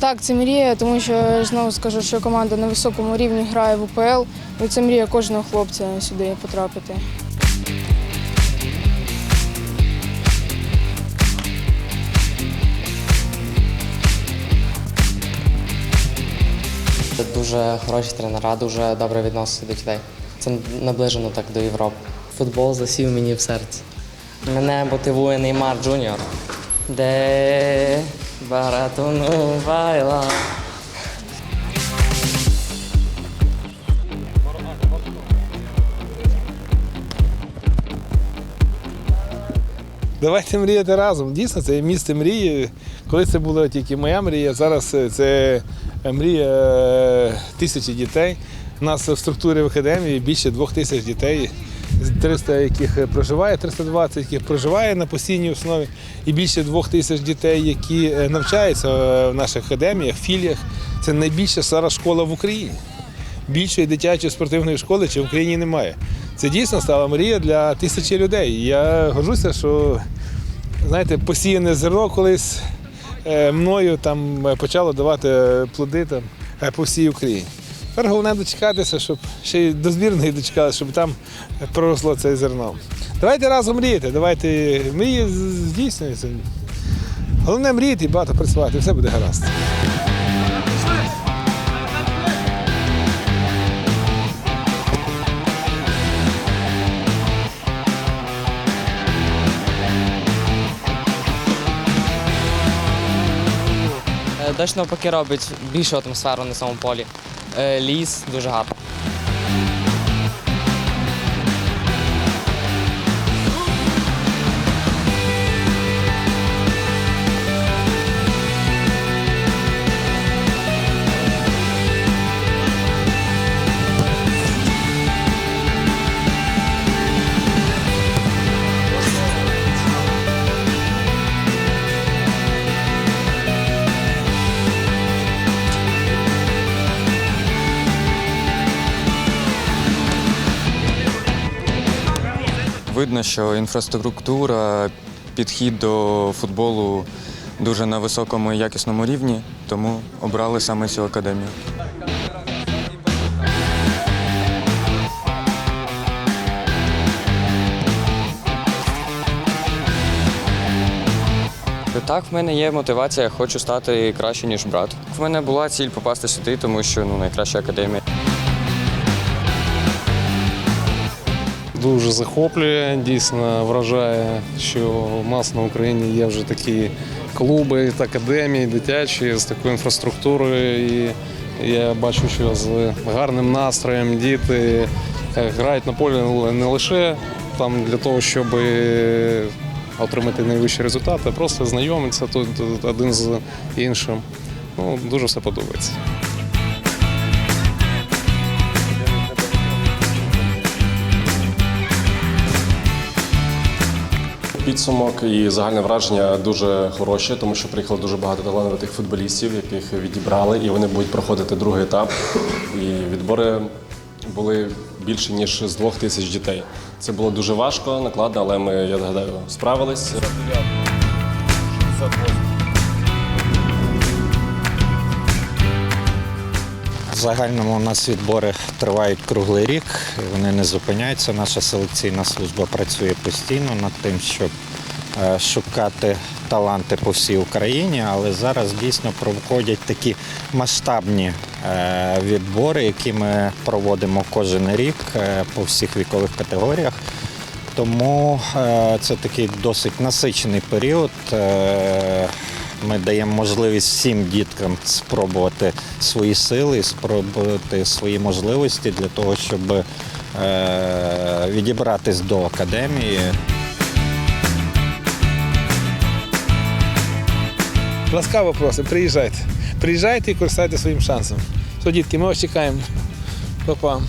Так, це мрія, тому що я знову скажу, що команда на високому рівні грає в УПЛ. І це мрія кожного хлопця сюди потрапити. Дуже хороші тренера, дуже добре відноситься до дітей. Це наближено так до Європи. Футбол засів мені в серце. Мене мотивує Неймар Джуніор. Де баратуну вайла. Давайте мріяти разом. Дійсно, це місце мрії. Коли це була тільки моя мрія, зараз це мрія е, тисячі дітей. У нас в структурі в академії більше двох тисяч дітей, 300 яких проживає, 320 яких проживає на постійній основі, і більше двох тисяч дітей, які е, навчаються е, в наших академіях, філіях. Це найбільша зараз школа в Україні. Більшої дитячої спортивної школи, чи в Україні немає. Це дійсно стала мрія для тисячі людей. Я горжуся, що знаєте, посіяне зерно колись е, мною там почало давати плоди там, по всій Україні. Тепер головне дочекатися, щоб ще й до збірної дочекалися, щоб там проросло це зерно. Давайте разом мріяти, давайте мрії здійснюються. Головне мріяти і багато працювати, все буде гаразд. Е, Дощ навпаки робить більшу атмосферу на самому полі. Е, Ліс дуже гарно. Видно, що інфраструктура, підхід до футболу дуже на високому і якісному рівні, тому обрали саме цю академію. Так, в мене є мотивація, хочу стати краще, ніж брат. В мене була ціль попасти сюди, тому що ну, найкраща академія. Дуже захоплює, дійсно вражає, що у нас на Україні є вже такі клуби академії дитячі з такою інфраструктурою. І я бачу, що з гарним настроєм діти е, грають на полі не лише там для того, щоб отримати найвищі результати, а просто знайомитися тут тут один з іншим. Ну, дуже все подобається. Підсумок і загальне враження дуже хороше, тому що приїхало дуже багато талановитих футболістів, яких відібрали, і вони будуть проходити другий етап. І відбори були більше ніж з двох тисяч дітей. Це було дуже важко, накладно, але ми, я гадаю, справились. Загальному у нас відбори тривають круглий рік, вони не зупиняються. Наша селекційна служба працює постійно над тим, щоб е, шукати таланти по всій Україні, але зараз дійсно проходять такі масштабні е, відбори, які ми проводимо кожен рік е, по всіх вікових категоріях. Тому це такий досить насичений період. Ми даємо можливість всім діткам спробувати свої сили, спробувати свої можливості для того, щоб е, відібратись до академії. Ласкаво просимо, приїжджайте. Приїжджайте і користайтеся своїм шансом. Все, дітки, ми вас чекаємо. Па-па.